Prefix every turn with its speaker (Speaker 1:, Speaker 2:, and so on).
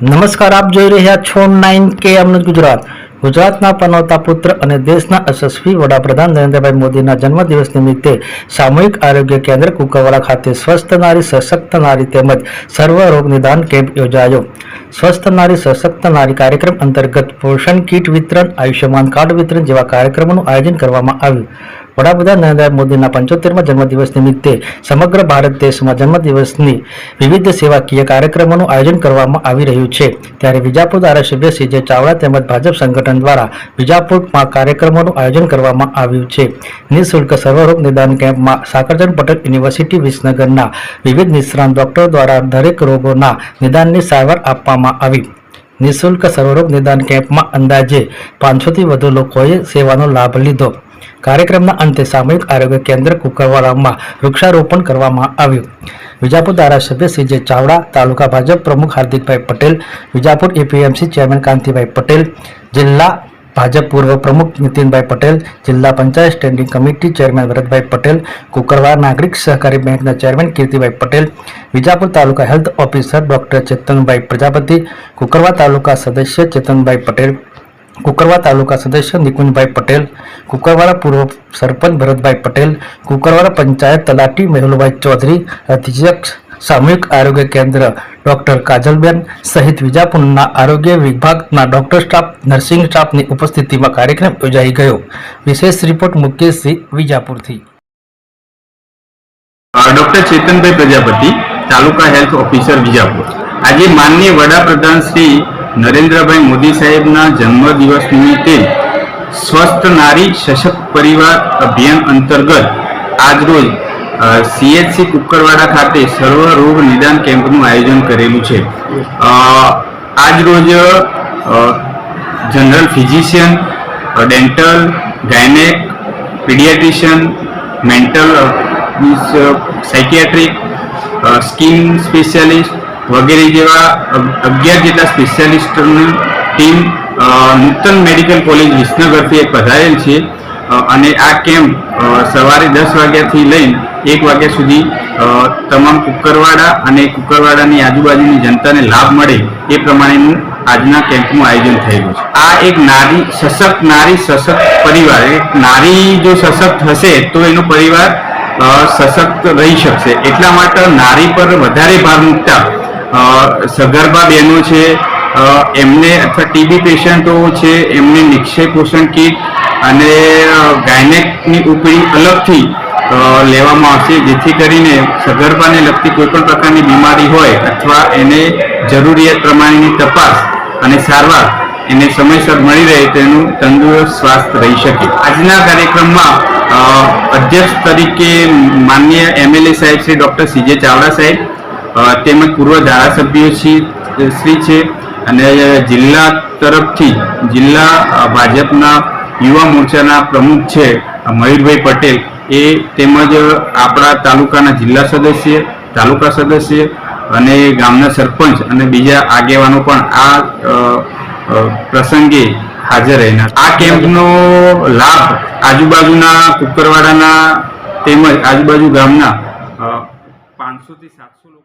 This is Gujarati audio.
Speaker 1: નમસ્કાર, આપ જોઈ રહ્યા છો નાઇન કે અમૃત ગુજરાત. ગુજરાતના પનોતા પુત્ર અને દેશના યશસ્વી વડાપ્રધાન નરેન્દ્રભાઈ મોદીના જન્મદિવસ નિમિત્તે સામૂહિક આરોગ્ય કેન્દ્ર કુકાવાડા ખાતે સ્વસ્થ નારી, સશક્ત નારી તેમજ સર્વ રોગ નિદાન કેમ્પ યોજાયો. સ્વસ્થ નારી, સશક્ત નારી કાર્યક્રમ અંતર્ગત પોષણ કીટ વિતરણ, આયુષ્યમાન કાર્ડ વિતરણ જેવા કાર્યક્રમોનું આયોજન કરવામાં આવ્યું. વડાપ્રધાન નરેન્દ્ર મોદીના પંચોતેરમાં જન્મદિવસ નિમિત્તે સમગ્ર ભારત દેશમાં જન્મદિવસની વિવિધ સેવાકીય કાર્યક્રમોનું આયોજન કરવામાં આવી રહ્યું છે. ત્યારે વિજાપુર ધારાસભ્ય સીજે ચાવડા તેમજ ભાજપ સંગઠન દ્વારા વિજાપુરમાં કાર્યક્રમોનું આયોજન કરવામાં આવ્યું છે. નિઃશુલ્ક સર્વરોગ નિદાન કેમ્પમાં સાકરચંદ પટેલ યુનિવર્સિટી વિસનગરના વિવિધ નિષ્ણાંત ડોક્ટરો દ્વારા દરેક રોગોના નિદાનની સારવાર આપવામાં આવી. નિઃશુલ્ક સર્વરોગ નિદાન કેમ્પમાં અંદાજે પાંચસોથી વધુ લોકોએ સેવાનો લાભ લીધો. કાર્યક્રમના અંતે સામૂહિક આરોગ્ય કેન્દ્ર કુકરવાડામાં વૃક્ષારોપણ કરવામાં આવ્યું. વિજાપુર ધારાસભ્ય સીજે ચાવડા, તાલુકા ભાજપ પ્રમુખ હાર્દિકભાઈ પટેલ, વિજાપુર એપીએમસી ચેરમેન કાંતિભાઈ પટેલ, જિલ્લા ભાજપ પૂર્વ પ્રમુખ નીતિનભાઈ પટેલ, જિલ્લા panchayat standing committee chairman Bharatbhai Patel Kukarwa નાગરિક સહકારી બેંકના chairman Kirtibhai Patel, Vijapur taluka health officer doctor Chetanbhai Prajapati Kukarwa taluka સદસ્ય ચેતનભાઈ પટેલ કુકરવા તાલુકા સદસ્ય નિકુંજભાઈ પટેલ, કુકરવાડા પૂર્વ સરપંચ ભરતભાઈ પટેલ, કુકરવાડા પંચાયત તલાટી મેહુલભાઈ ચૌધરી, અધ્યક્ષ સામૂહિક આરોગ્ય કેન્દ્ર ડોક્ટર કાજલબેન સહિત વિજાપુરના આરોગ્ય વિભાગના ડોક્ટર સ્ટાફ, નર્સિંગ સ્ટાફની ઉપસ્થિતિમાં કાર્યક્રમ યોજાઈ ગયો. વિશેષ report Mukeshsinh વિજાપુરથી.
Speaker 2: Doctor Chetanbhai Prajapati, taluka health officer Vijapur. આજે માનનીય વડાપ્રધાન શ્રી નરેન્દ્રભાઈ મોદી સાહેબના જન્મદિવસ નિમિત્તે સ્વસ્થ નારી સશક્ત પરિવાર અભિયાન અંતર્ગત આજરોજ સીએચસી કુકરવાડા ખાતે સર્વ રોગ નિદાન કેમ્પનું આયોજન કરેલું છે. આજરોજ general physician dental, gynaec, paediatrician, mental psychiatric skin specialist વગેરે જેવા અગિયાર જેટલા સ્પેશિયાલિસ્ટની ટીમ નૂતન મેડિકલ કોલેજ વિસનગરથી એક પધારેલ છે. અને આ કેમ્પ સવારે દસ વાગ્યાથી લઈને એક વાગ્યા સુધી તમામ કુકરવાડા અને કુકરવાડાની આજુબાજુની જનતાને લાભ મળે એ પ્રમાણેનું આજના કેમ્પનું આયોજન થયેલું છે. આ એક નારી, સશક્ત નારી, સશક્ત પરિવાર નારી જો સશક્ત હશે તો એનો પરિવાર સશક્ત રહી શકશે. એટલા માટે નારી પર વધારે ભાર મૂકતા સગર્ભા બહેનો છે એમને અથવા ટીબી પેશન્ટો છે, એમને નિક્ષય પોષણ કીટ અને ગાયનેકની ઉપરી અલગથી લેવામાં આવશે, જેથી કરીને સગર્ભાને લગતી કોઈ પણ પ્રકારની બીમારી હોય અથવા એને જરૂરિયાત પ્રમાણેની તપાસ અને સારવાર એને સમયસર મળી રહે તેનું તંદુરસ્ત સ્વાસ્થ્ય રહી શકે. આજના કાર્યક્રમમાં અધ્યક્ષ તરીકે માનનીય એમએલએ સાહેબ શ્રી ડૉક્ટર સીજે ચાવડા સાહેબ તેમજ પૂર્વ ધારાસભ્યો શ્રી છે અને જિલ્લા તરફથી જિલ્લા ભાજપના યુવા મોરચાના પ્રમુખ છે મયુરભાઈ પટેલ. એ તેમજ આપણા તાલુકાના જિલ્લા સદસ્ય, તાલુકા સદસ્ય અને ગામના સરપંચ અને બીજા આગેવાનો પણ આ પ્રસંગે હાજર રહેનાર. આ કેમ્પનો લાભ આજુબાજુના કુકરવાડાના તેમજ આજુબાજુ ગામના પાંચસોથી સાતસો